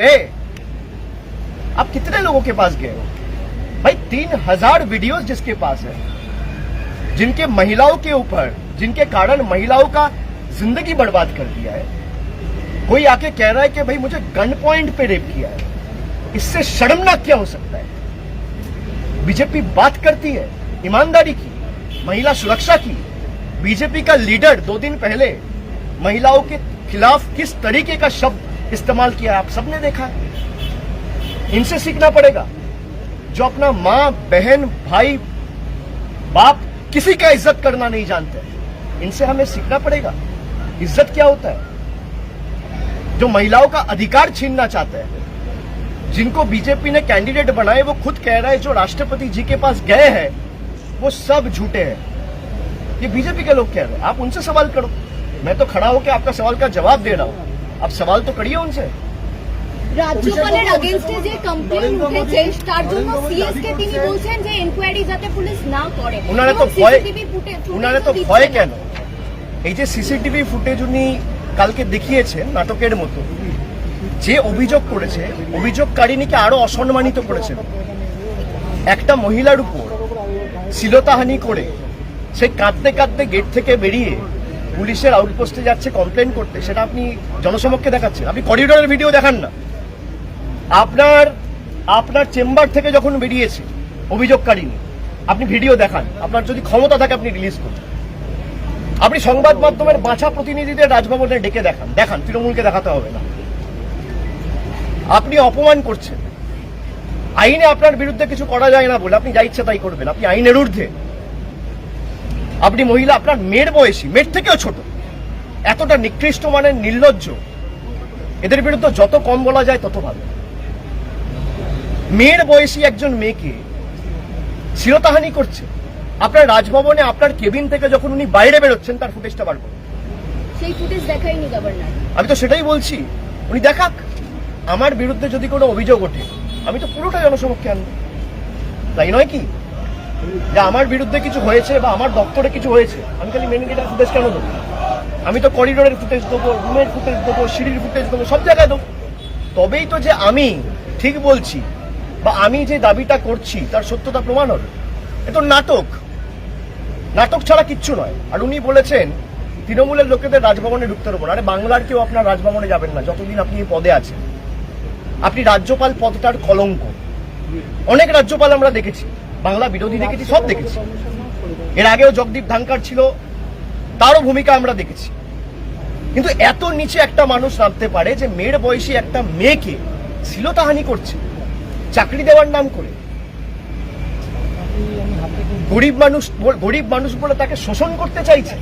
ए, आप कितने लोगों के पास गए हो? भाई तीन हज़ार वीडियोस जिसके पास है। जिनके महिलाओं के ऊपर जिनके कारण महिलाओं का ज़िंदगी बर्बाद कर दिया है। कोई आके कह रहा है कि भाई मुझे गन पॉइंट पे रेप किया है। इससे शर्मनाक क्या हो सकता है? बीजेपी बात करती है ईमानदारी की महिला सुरक्षा की। बीजेपी का लीडर दो दिन पहले महिलाओं के खिलाफ किस तरीके का शब्द इस्तेमाल किया, आप सबने देखा। है इनसे सीखना पड़ेगा जो अपना माँ, बहन, भाई, बाप किसी का इज़्ज़त करना नहीं जानते। इनसे हमें सीखना पड़ेगा। इज़्ज़त क्या होता है? जो महिलाओं का अधिकार छीनना चाहते हैं। जिनको बीजेपी ने कैंडिडेट बनाए, वो खुद कह रहा है, जो राष्ट्रपति जी के पास गए हैं, वो सब झूठे हैं। ये बीजेपी के लोग कह रहे हैं। आप उनसे सवाल करो। मैं तो खड़ा होकर आपका सवाल का जवाब दे रहा हूँ। आप सवाल तो करिए उनसे রাজ্যপালের আগেনস্টে যে কমপ্লেন উঠেছে তার জন্য সিএসকে তিনি বলছেন যে এনকোয়ারি যাতে পুলিশ না করে উনারা তো এবং ভয় CCTV ফুটেজ উনারা তো ভয় কেন এই যে সিসিটিভি ফুটেজ উনি কালকে দেখিয়েছেন নাটকের মতো যে অভিযোগ করেছে অভিযোগকারিনীকে আরো অসম্মানিত করেছেন একটা মহিলার উপর শ্লীলতাহানি করে সে কাঁদতে কাঁদতে গেট থেকে বেরিয়ে পুলিশের আউটপোস্টে যাচ্ছে কমপ্লেন করতে, সেটা আপনি জনসমক্ষে দেখাচ্ছেন। আপনি করিডোরের ভিডিও দেখান না। আপনার আপনার চেম্বার থেকে যখন বেরিয়েছে অভিযোগকারিনী, আপনি ভিডিও দেখান। আপনার যদি ক্ষমতা থাকে, আপনি রিলিজ করুন। আপনি সংবাদ মাধ্যমের বাঁচা প্রতিনিধিদের রাজভবনে ডেকে দেখান। দেখান, তৃণমূলকে দেখাতে হবে না। আপনি অপমান করছেন। আইনে আপনার বিরুদ্ধে কিছু করা যায় না বলে আপনি যা ইচ্ছে তাই করবেন। আপনি আইনের ঊর্ধ্বে। আপনি মহিলা আপনার মেয়ের বয়সী মেয়ের থেকেও ছোট। এতটা নিকৃষ্ট মানের নির্লজ্জ। এদের বিরুদ্ধে যত কম বলা যায় তত ভালো। মেয়ের বয়সী একজন মেয়েকে শিরতাহানি করছে। আপনার রাজভবনে আপনার কেবিন থেকে যখন উনি বাইরে বেরোচ্ছেন তার ফুটেজটা বার করুন। সেই ফুটেজ দেখায়নি গভর্নর আমি তো সেটাই বলছি। উনি দেখাক। আমার বিরুদ্ধে যদি কোনো অভিযোগ ওঠে আমি তো পুরোটা জনসমক্ষে আনব। তাই নয় কি? যে আমার বিরুদ্ধে কিছু হয়েছে বা আমার দপ্তরে কিছু হয়েছে, আমি খালি মেন গেটের ফুটেজ কেন দেবো? আমি তো করিডোরের ফুটেজ দেবো রুমের ফুটেজ দেবো, সিঁড়ির ফুটেজ দেবো, সব জায়গায় দেবো। তবেই তো যে আমি ঠিক বলছি বা আমি যে দাবিটা করছি, তার সত্যতা প্রমাণ হবে। এ তো নাটক। নাটক ছাড়া কিচ্ছু নয়। আর উনি বলেছেন, তৃণমূলের লোকেদের রাজভবনে ঢুকতে না। আরে বাংলার কেউ আপনার রাজভবনে যাবেন না, যতদিন আপনি এই পদে আছেন। আপনি রাজ্যপাল পদটার কলঙ্ক। অনেক রাজ্যপাল আমরা দেখেছি। বাংলা বিরোধী দেখেছি, সব দেখেছি। এর আগেও জগদীপ ধানকার ছিল, তারও ভূমিকা আমরা দেখেছি। কিন্তু এত নিচে একটা মানুষ নামতে পারে যে মেয়ের বয়সী একটা মেয়েকে শ্লীলতাহানি করছে, চাকরি দেওয়ার নাম করে। গরিব মানুষ গরিব মানুষ বলে তাকে শোষণ করতে চাইছে,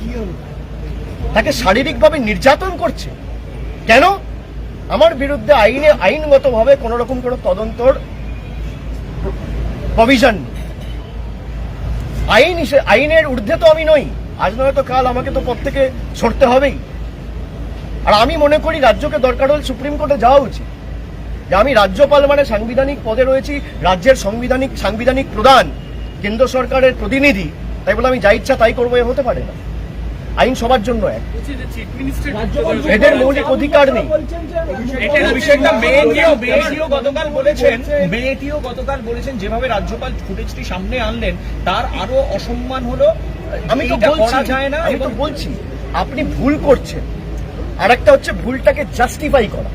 তাকে শারীরিকভাবে নির্যাতন করছে। কেন? আমার বিরুদ্ধে আইনে, আইনগতভাবে কোন রকম কোনো তদন্তর প্রভিশন নেই। আইন আইনের ঊর্ধ্বে তো আমি নই। আজ নয় তো কাল আমাকে তো পথ থেকে সরতে হবেই। আর আমি মনে করি রাজ্যকে দরকার হলে সুপ্রিম কোর্টে যাওয়া উচিত। যে আমি রাজ্যপাল মানে সাংবিধানিক পদে রয়েছি, রাজ্যের সাংবিধানিক সাংবিধানিক প্রধান, কেন্দ্র সরকারের প্রতিনিধি। তাই বলে আমি যা ইচ্ছা তাই করব এ হতে পারে না। আইন সবার জন্য এক। এদের মৌলিক অধিকার নেই। মেয়েটিও মেয়েটিও গতকাল বলেছেন মেয়েটিও গতকাল বলেছেন যেভাবে রাজ্যপাল ফুটেজটি সামনে আনলেন তার আরও অসম্মান হলো। আমি তো বলছি যায় না আমি তো বলছি আপনি ভুল করছেন। আর একটা হচ্ছে ভুলটাকে জাস্টিফাই করা।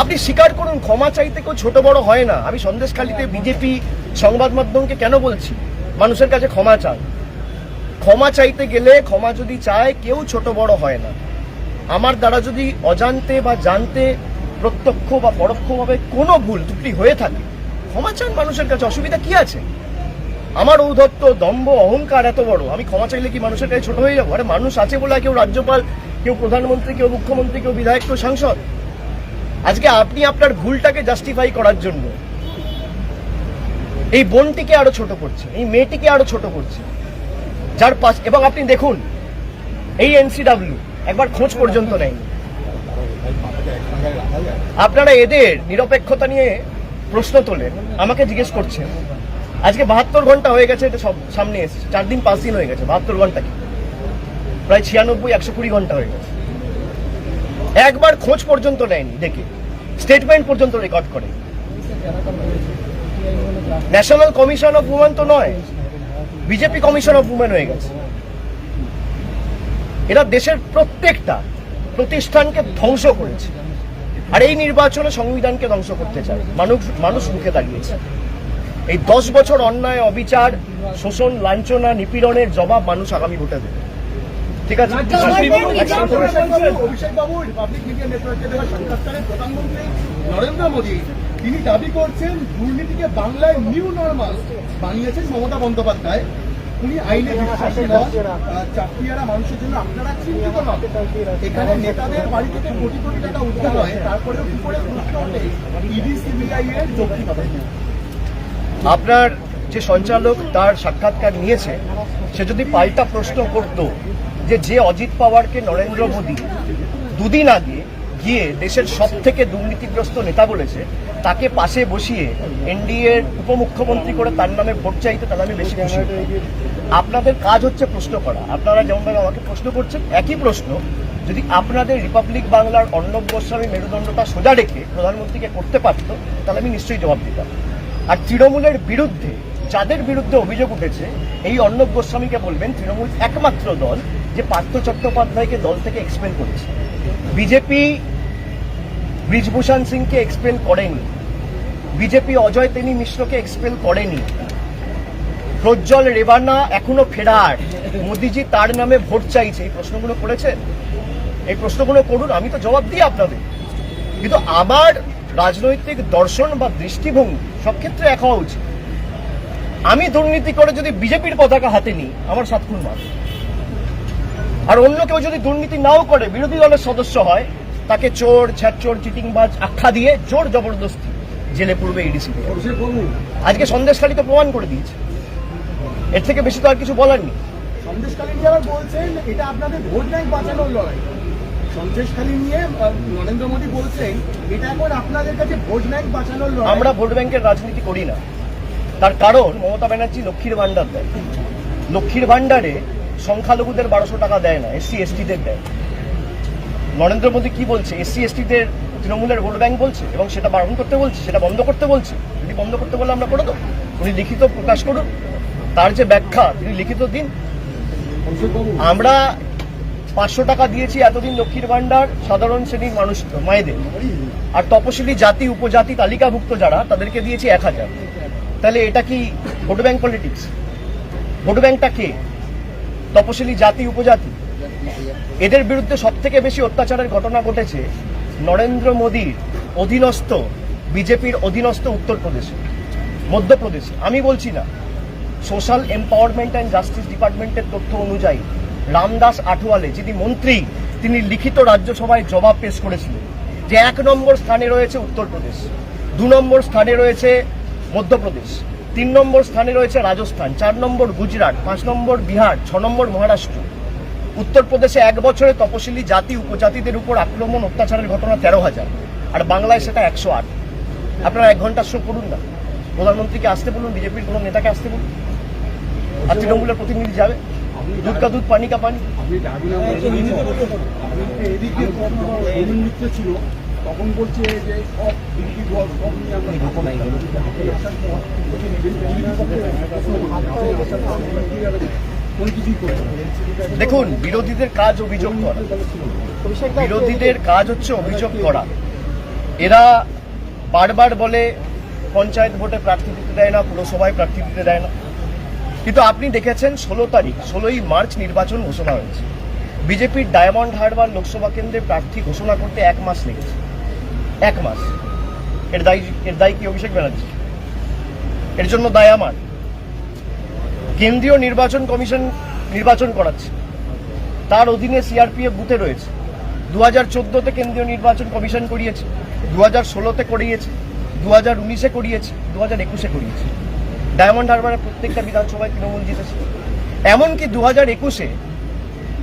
আপনি স্বীকার করুন ক্ষমা চাইতে কেউ ছোট বড় হয় না। আমি সন্দেশখালীতে বিজেপি সংবাদ মাধ্যমকে কেন বলছি? মানুষের কাছে ক্ষমা চান। ক্ষমা চাইতে গেলে ক্ষমা যদি চায়, কেউ ছোট বড় হয় না। আমার দ্বারা যদি অজান্তে বা জানতে প্রত্যক্ষ বা পরোক্ষভাবে কোনো ভুল ত্রুটি হয়ে থাকে, ক্ষমা চান মানুষের কাছে, অসুবিধা কি আছে? আমার ঔদ্ধত্য, দম্ভ, অহংকার এত বড়, আমি ক্ষমা চাইলে কি মানুষের কাছে ছোট হয়ে যাব? আরে মানুষ আছে বলে কেউ রাজ্যপাল, কেউ প্রধানমন্ত্রী, কেউ মুখ্যমন্ত্রী, কেউ বিধায়ক, কেউ সাংসদ। আজকে আপনি আপনার ভুলটাকে জাস্টিফাই করার জন্য এই বোনটিকে আরও ছোট করছে এই মেয়েটিকে আরও ছোট করছে যার পাশ এবং আপনি দেখুন, এই এনসিডাব্লিউ একবার খোঁজ পর্যন্ত নেয়নি। আপনারা এদের নিরপেক্ষতা নিয়ে প্রশ্ন তোলেন, আমাকে জিজ্ঞেস করছেন। আজকে বাহাত্তর ঘণ্টা হয়ে গেছে, এটা সব সামনে এসেছে। চার দিন পাঁচ দিন হয়ে গেছে, বাহাত্তর ঘণ্টা কি? প্রায় ছিয়ানব্বই, একশো কুড়ি ঘণ্টা হয়ে গেছে। একবার খোঁজ পর্যন্ত নেয়নি, দেখে। স্টেটমেন্ট পর্যন্ত রেকর্ড করে ন্যাশনাল কমিশন অফ উমেন তো নয়। বিজেপি কমিশন অফ উমেন হয়ে গেছে। এরা দেশের প্রত্যেকটা প্রতিষ্ঠানকে ধ্বংস করেছে। আর এই নির্বাচনে সংবিধানকে ধ্বংস করতে চায়। মানুষ মানুষ মুখে দাঁড়িয়েছে। এই দশ বছর অন্যায় অবিচার শোষণ লাঞ্ছনা নিপীড়নের জবাব মানুষ আগামী ভোটে দেবে। ঠিক আছে? অভিষেক বাবু রিপাবলিক মিডিয়া নেটওয়ার্কে দেওয়া সাক্ষাৎকারে প্রধানমন্ত্রী নরেন্দ্র মোদী তিনি দাবি করছেন দুর্নীতিকে বাংলায় নিউ নর্মাল বানিয়েছেন মমতা বন্দ্যোপাধ্যায়। উনি আইনে বিশ্বাসী নন চাকরিয়ারা মানুষের জন্য আপনারা চিন্তিত নন। এখানে নেতাদের বাড়ি থেকে কোটি কোটি টাকা উদ্ধার হয়, তারপরেও কি করে ইডি সিবিআই এর যৌক্তিকতা আপনার যে সঞ্চালক তার সাক্ষাৎকার নিয়েছে, সে যদি পাল্টা প্রশ্ন করত যে যে অজিত পাওয়ারকে নরেন্দ্র মোদী দুদিন আগে গিয়ে দেশের সব থেকে দুর্নীতিগ্রস্ত নেতা বলেছে, তাকে পাশে বসিয়ে এনডিএ উপমুখ্যমন্ত্রী করে তার নামে ভোট চাইতে তাহলে আমি বেশি খুশি। আপনাদের কাজ হচ্ছে প্রশ্ন করা। আপনারা যেমনভাবে আমাকে প্রশ্ন করছেন, একই প্রশ্ন, যদি আপনাদের রিপাবলিক বাংলার অর্ণব গোস্বামী মেরুদণ্ডটা সোজা রেখে প্রধানমন্ত্রীকে করতে পারতো, তাহলে আমি নিশ্চয়ই জবাব দিতাম। আর তৃণমূলের বিরুদ্ধে, যাদের বিরুদ্ধে অভিযোগ উঠেছে, এই অর্ণব গোস্বামীকে বলবেন তৃণমূল একমাত্র দল যে পার্থ চট্টোপাধ্যায়কে দল থেকে এক্সপেল করেছে। বিজেপি ব্রিজভূষণ সিংকে এক্সপেল করেনি। বিজেপি অজয় তেনি মিশ্রকে এক্সপেল করেনি। প্রজ্জ্বল রেবানা এখনও ফেরার। মোদিজি তার নামে ভোট চাইছে। এই প্রশ্নগুলো করেছেন? এই প্রশ্নগুলো করুন, আমি তো জবাব দিই আপনাদের। কিন্তু আমার রাজনৈতিক দর্শন বা দৃষ্টিভঙ্গি সব ক্ষেত্রে এক হওয়া উচিত। আমি দুর্নীতি করে যদি বিজেপির পতাকা হাতে নিই, আমার সাত খুন মার আর অন্য কেউ যদি দুর্নীতি নাও করে বিরোধী দলের সদস্য হয় তাকে চোর ছ্যাচোর চিটিংবাজ আখ্যা দিয়ে জোর জবরদস্তি জেলে পূর্বে বাবু আজকে সন্দেশখালী তো প্রমাণ করে দিয়েছে। এর থেকে বেশি তো আর কিছু বলার নেই। সন্দেশখালী যারা বলছেন এটা আপনাদের ভোট ব্যাংক বাঁচানোর লড়াই। সন্দেশখালী নিয়ে নরেন্দ্র মোদী বলছেন এটা এখন আপনাদের কাছে ভোট ব্যাংক বাঁচানোর লড়াই। আমরা ভোট ব্যাংকের রাজনীতি করি না। তার কারণ মমতা ব্যানার্জি লক্ষ্মীর ভান্ডার দেয়। লক্ষ্মীর ভান্ডারে সংখ্যালঘুদের বারোশো টাকা দেয় না, এসসি, এসটিদের দেয়। নরেন্দ্র মোদী কি বলছে? এসসি, এসটিদের তৃণমূলের ভোট ব্যাংক বলছে এবং সেটা বারণ করতে বলছে, সেটা বন্ধ করতে বলছে। যদি বন্ধ করতে বলে আমরা করে দেবো। উনি লিখিত প্রকাশ করুন। তার যে ব্যাখ্যা, তিনি লিখিত দিন। আমরা পাঁচশো টাকা দিয়েছি এতদিন লক্ষ্মীর ভান্ডার সাধারণ শ্রেণির মানুষ, মায়েদের। আর তপশিলি জাতি, উপজাতি তালিকাভুক্ত যারা, তাদেরকে দিয়েছি এক হাজার। তাহলে এটা কি ভোট ব্যাংক পলিটিক্স? ভোট ব্যাংকটা কে? তপশিলি জাতি, উপজাতি। এদের বিরুদ্ধে সব থেকে বেশি অত্যাচারের ঘটনা ঘটেছে নরেন্দ্র মোদীর অধীনস্থ, বিজেপির অধীনস্থ উত্তরপ্রদেশে, মধ্যপ্রদেশে। আমি বলছি না, সোশ্যাল এম্পাওয়ারমেন্ট অ্যান্ড জাস্টিস ডিপার্টমেন্টের তথ্য অনুযায়ী রামদাস আঠওয়ালে যিনি মন্ত্রী, তিনি লিখিত রাজ্যসভায় জবাব পেশ করেছিলেন যে এক নম্বর স্থানে রয়েছে উত্তরপ্রদেশ, দু নম্বর স্থানে রয়েছে মধ্যপ্রদেশ। তিন নম্বর স্থানে রয়েছে রাজস্থান, চার নম্বর গুজরাট, পাঁচ নম্বর বিহার, ছ নম্বর মহারাষ্ট্র। উত্তরপ্রদেশে এক বছরে তপশিলি জাতি উপজাতিদের উপর আক্রমণ, অত্যাচারের ঘটনা তেরো হাজার। আর বাংলায় সেটা একশো আট। আপনারা এক ঘণ্টার শো করুন না। প্রধানমন্ত্রীকে আসতে বলুন, বিজেপির কোনো নেতাকে আসতে বলুন। আর তৃণমূলের প্রতিনিধি যাবে। দুধ কা দুধ, পানি কা পানি। তখন বলছে যে সব দিল্লি দল সব নিয়ে। দেখুন, বিরোধীদের কাজ অভিযোগ করা। বিরোধীদের কাজ হচ্ছে অভিযোগ করা। এরা বারবার বলে, পঞ্চায়েত ভোটে প্রার্থী দিতে দেয় না, পুরসভায় প্রার্থী দিতে দেয় না। কিন্তু আপনি দেখেছেন, ষোলো তারিখ, ষোলোই মার্চ নির্বাচন ঘোষণা হয়েছে। বিজেপির ডায়মন্ড হারবার লোকসভা কেন্দ্রে প্রার্থী ঘোষণা করতে এক মাস লেগেছে। এক মাস। এর দায়ী এর দায়ী কি অভিষেক ব্যানার্জি? এর জন্য দায় আমার। কেন্দ্রীয় নির্বাচন কমিশন নির্বাচন করাচ্ছে। তার অধীনে সিআরপিএফ বুথে রয়েছে। দু হাজার চোদ্দোতে কেন্দ্রীয় নির্বাচন কমিশন করিয়েছে। দু হাজার ষোলোতে করিয়েছে। দু হাজার উনিশে করিয়েছে। দু হাজার একুশে করিয়েছে। ডায়মন্ড হারবারের প্রত্যেকটা বিধানসভায় তৃণমূল জিতেছে। এমনকি দু হাজার একুশে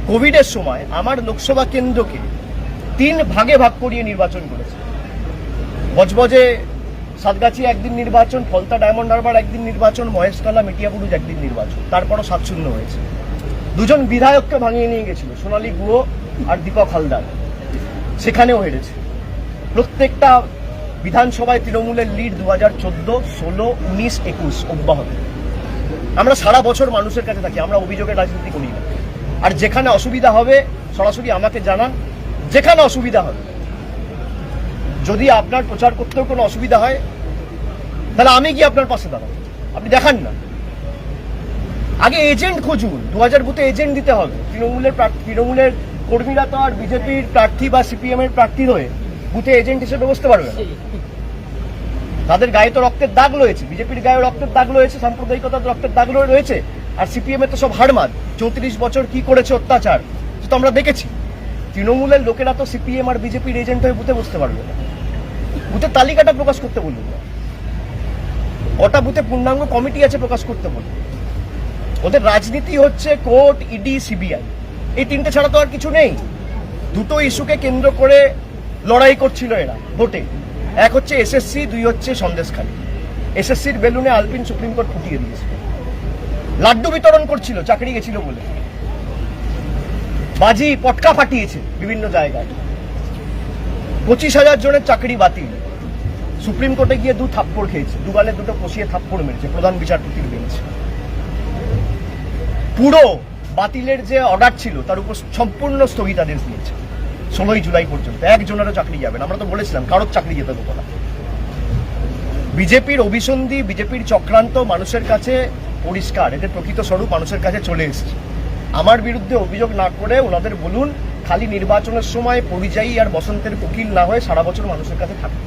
কোভিডের সময় আমার লোকসভা কেন্দ্রকে তিন ভাগে ভাগ করিয়ে নির্বাচন করেছে। বজবজে সাতগাছি একদিন নির্বাচন, ফলতা ডায়মন্ড হারবার একদিন নির্বাচন মহেশকালা মেটিয়াপুরুজ একদিন নির্বাচন। তারপরও সাত শূন্য হয়েছে। দুজন বিধায়ককে ভাঙিয়ে নিয়ে গেছিল, সোনালী গুহ আর দীপক হালদার। সেখানেও হেরেছে। প্রত্যেকটা বিধানসভায় তৃণমূলের লিড দু হাজার চোদ্দ, ষোলো, উনিশ, একুশ অব্যাহত। আমরা সারা বছর মানুষের কাছে থাকি, আমরা অভিযোগের রাজনীতি করি না। আর যেখানে অসুবিধা হবে, সরাসরি আমাকে জানান। যেখানে অসুবিধা হবে যদি আপনার প্রচার করতেও কোনো অসুবিধা হয়, তাহলে আমি কি আপনার পাশে দাঁড়াবো। আপনি দেখান না। আগে এজেন্ট খুঁজুন দু হাজার বুথে এজেন্ট দিতে হবে। তৃণমূলের তৃণমূলের কর্মীরা তো আর বিজেপির প্রার্থী বা সিপিএম এর প্রার্থী হয়ে বুথে এজেন্ট হিসেবে বসতে পারবে তাদের গায়ে তো রক্তের দাগ রয়েছে, বিজেপির গায়ে রক্তের দাগ রয়েছে, সাম্প্রদায়িকতার রক্তের দাগ রয়েছে, আর সিপিএম এর তো সব হারমাদ চৌত্রিশ বছর কি করেছে অত্যাচার তো আমরা দেখেছি। তৃণমূলের লোকেরা তো সিপিএম আর বিজেপির এজেন্ট হয়ে বুথে বসতে পারবে না। বুথের তালিকাটা প্রকাশ করতে বলুন না। কটা বুথে পূর্ণাঙ্গ কমিটি আছে প্রকাশ করতে বলুন। ওদের রাজনীতি হচ্ছে কোর্ট ইডি সিবিআই এই তিনটে ছাড়া তো আর কিছু নেই। দুটো ইস্যুকে কেন্দ্র করে লড়াই করছিল এরা, ভোটে। এক হচ্ছে এসএসসি দুই হচ্ছে সন্দেশখালী। এসএসসির বেলুনে আলপিন সুপ্রিম কোর্ট ফুটিয়ে দিয়েছে লাড্ডু বিতরণ করছিল, চাকরি গেছিল বলে। বাজি পটকা ফাটিয়েছে বিভিন্ন জায়গায়। পঁচিশ হাজার জনের চাকরি বাতিল। সুপ্রিম কোর্টে গিয়ে দু থাপ্পড় খেয়েছে। দুগালে দুটো কষিয়ে থাপ্পড় মেরেছে, প্রধান বিচারপতির বেঞ্চ। পুরো বাতিলের যে অর্ডার ছিল, তার উপর সম্পূর্ণ স্থগিতাদেশ দিয়েছে। ষোলোই জুলাই পর্যন্ত। একজনেরও চাকরি যাবে না। আমরা তো বলেছিলাম, কারোর চাকরি যেতে দেবো না। বিজেপির অভিসন্ধি, বিজেপির চক্রান্ত মানুষের কাছে পরিষ্কার। এদের প্রকৃত স্বরূপ মানুষের কাছে চলে এসেছে। আমার বিরুদ্ধে অভিযোগ না করে ওনাদের বলুন, খালি নির্বাচনের সময় পরিযায়ী আর বসন্তের উকিল না হয়ে সারা বছর মানুষের কাছে থাকবে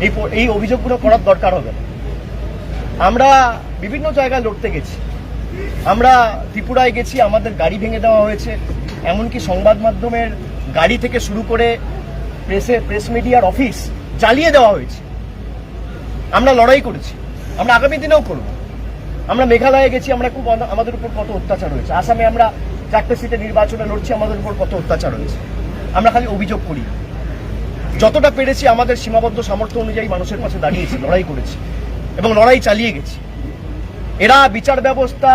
এই এই অভিযোগগুলো করার দরকার হবে না। আমরা বিভিন্ন জায়গায় লড়তে গেছি। আমরা ত্রিপুরায় গেছি, আমাদের গাড়ি ভেঙে দেওয়া হয়েছে। এমনকি সংবাদ মাধ্যমের গাড়ি থেকে শুরু করে প্রেসে, প্রেস মিডিয়ার অফিস জ্বালিয়ে দেওয়া হয়েছে। আমরা লড়াই করেছি। আমরা আগামী দিনেও করব। আমরা মেঘালয়ে গেছি, আমরা খুব আমাদের উপর কত অত্যাচার হয়েছে। আসামে আমরা চারটে সিটে নির্বাচনে লড়ছি, আমাদের উপর কত অত্যাচার হয়েছে। আমরা খালি অভিযোগ করি। যতটা পেরেছি আমাদের সীমাবদ্ধ সামর্থ্য অনুযায়ী মানুষের পাশে দাঁড়িয়েছি, লড়াই করেছি এবং লড়াই চালিয়ে গেছি। এরা বিচার ব্যবস্থা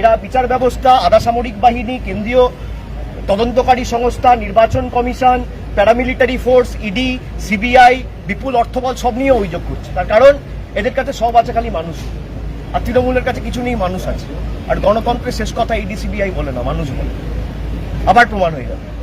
এরা বিচার ব্যবস্থা, আধা সামরিক বাহিনী, কেন্দ্রীয় তদন্তকারী সংস্থা, নির্বাচন commission, paramilitary force, ED, CBI, বিপুল অর্থবল সব নিয়ে অভিযোগ করছে। তার কারণ এদের কাছে সব আছে খালি মানুষ। আর তৃণমূলের কাছে কিছু নেই, মানুষ আছে। আর গণতন্ত্রের শেষ কথা এডিসিবিআই বলে না, মানুষ বলে। আবার প্রমাণ হয়ে যাবে।